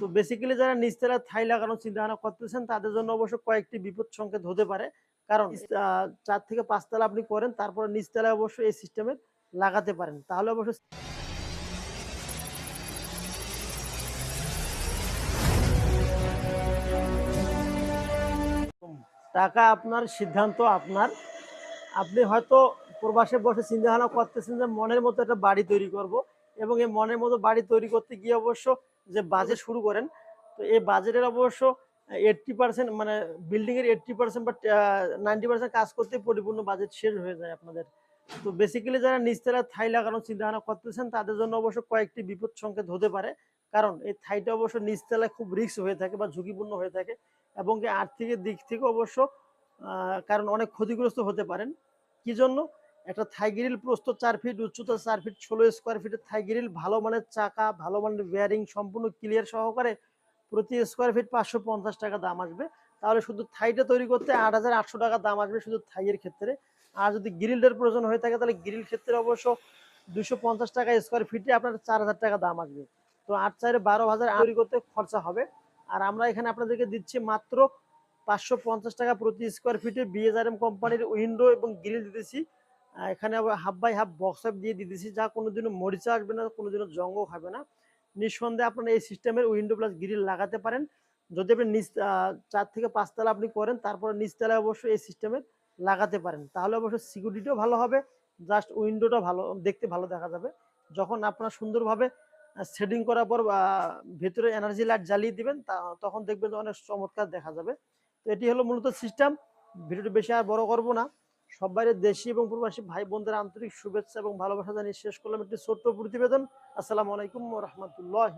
তো বেসিক্যালি যারা নিচতলায় থাই লাগানোর চিন্তা ভাবনা করতেছেন তাদের জন্য অবশ্য কয়েকটি বিপদ সংকেত হতে পারে। কারণ চার থেকে পাঁচতলা আপনি করেন তারপরে নিচতলায় অবশ্যই এই সিস্টেমে লাগাতে পারেন। তাহলে অবশ্য টাকা আপনার সিদ্ধান্ত আপনার। আপনি হয়তো প্রবাসে বসে চিন্তা ভাবনা করতেছেন যে মনের মতো একটা বাড়ি তৈরি করব এবং এই মনের মতো বাড়ি তৈরি করতে গিয়ে অবশ্য যে বাজেট শুরু করেন, তো এই বাজেটের অবশ্য এইট্টি পার্সেন্ট মানে বিল্ডিং এর এইট্টি পার্সেন্ট বা নাইনটি পার্সেন্ট কাজ করতে পরিপূর্ণ বাজেট শেষ হয়ে যায় আপনাদের। তো বেসিক্যালি যারা নিচতলায় থাই লাগানোর চিন্তা ভাবনা করতেছেন, তাদের জন্য অবশ্য কয়েকটি বিপদ সংকেত হতে পারে। কারণ এই থাইটা অবশ্য নিচতলায় খুব রিস্ক হয়ে থাকে বা ঝুঁকিপূর্ণ হয়ে থাকে এবং আর্থিকের দিক থেকে অবশ্য কারণ অনেক ক্ষতিগ্রস্ত হতে পারেন। কি জন্য? একটা থাই গ্রিল প্রস্থ চার ফিট উচ্চতা চার ফিট ষোলো স্কোয়ার ফিটের থাই গ্রিল ভালো মানের চাকা, ভালো মানের বেয়ারিং সম্পূর্ণ ক্লিয়ার সহকারে প্রতি স্কোয়ার ফিট পাঁচশো পঞ্চাশ টাকা দাম আসবে। তাহলে শুধু থাইটা তৈরি করতে আট হাজার আটশো টাকা দাম আসবে শুধু থাইয়ের ক্ষেত্রে। আর যদি গ্রিলটার প্রয়োজন হয়ে থাকে, তাহলে গ্রিল ক্ষেত্রে অবশ্য দুশো পঞ্চাশ টাকা স্কোয়ার ফিটে আপনার চার হাজার টাকা দাম আসবে। তো আট চারে বারো হাজার তৈরি করতে খরচা হবে। আর আমরা এখানে আপনাদেরকে দিচ্ছি মাত্র পাঁচশো পঞ্চাশ টাকা প্রতি স্কোয়ার ফিটে বিএসআরএম কোম্পানির উইন্ডো এবং গ্রিল দিতেছি। এখানে আবার half by half box up দিয়ে দিতেছি যা কোনোদিনও মরিচা আসবে না, কোনোদিনও জঙ্গ খাবে না। নিঃসন্দেহে আপনারা এই সিস্টেমের উইন্ডো প্লাস গ্রিল লাগাতে পারেন। যদি আপনি নিচ চার থেকে পাঁচতলা আপনি করেন, তারপরে নিচতলায় অবশ্যই এই সিস্টেমের লাগাতে পারেন। তাহলে অবশ্যই সিকিউরিটিও ভালো হবে জাস্ট উইন্ডোটা ভালো, দেখতে ভালো দেখা যাবে। যখন আপনারা সুন্দরভাবে সেটিং করার পর ভেতরে এনার্জি লাইট জ্বালিয়ে দিবেন তখন দেখবেন অনেক চমৎকার দেখা যাবে। তো এটি হলো মূলত সিস্টেম ভিডিওটি বেশি আর বড় করব না। সবাই দেশি এবং প্রবাসী ভাই বোনদের আন্তরিক শুভেচ্ছা এবং ভালোবাসা জানিয়ে শেষ করলাম একটি ছোট্ট প্রতিবেদন। আসসালামু আলাইকুম রহমতুল্লাহ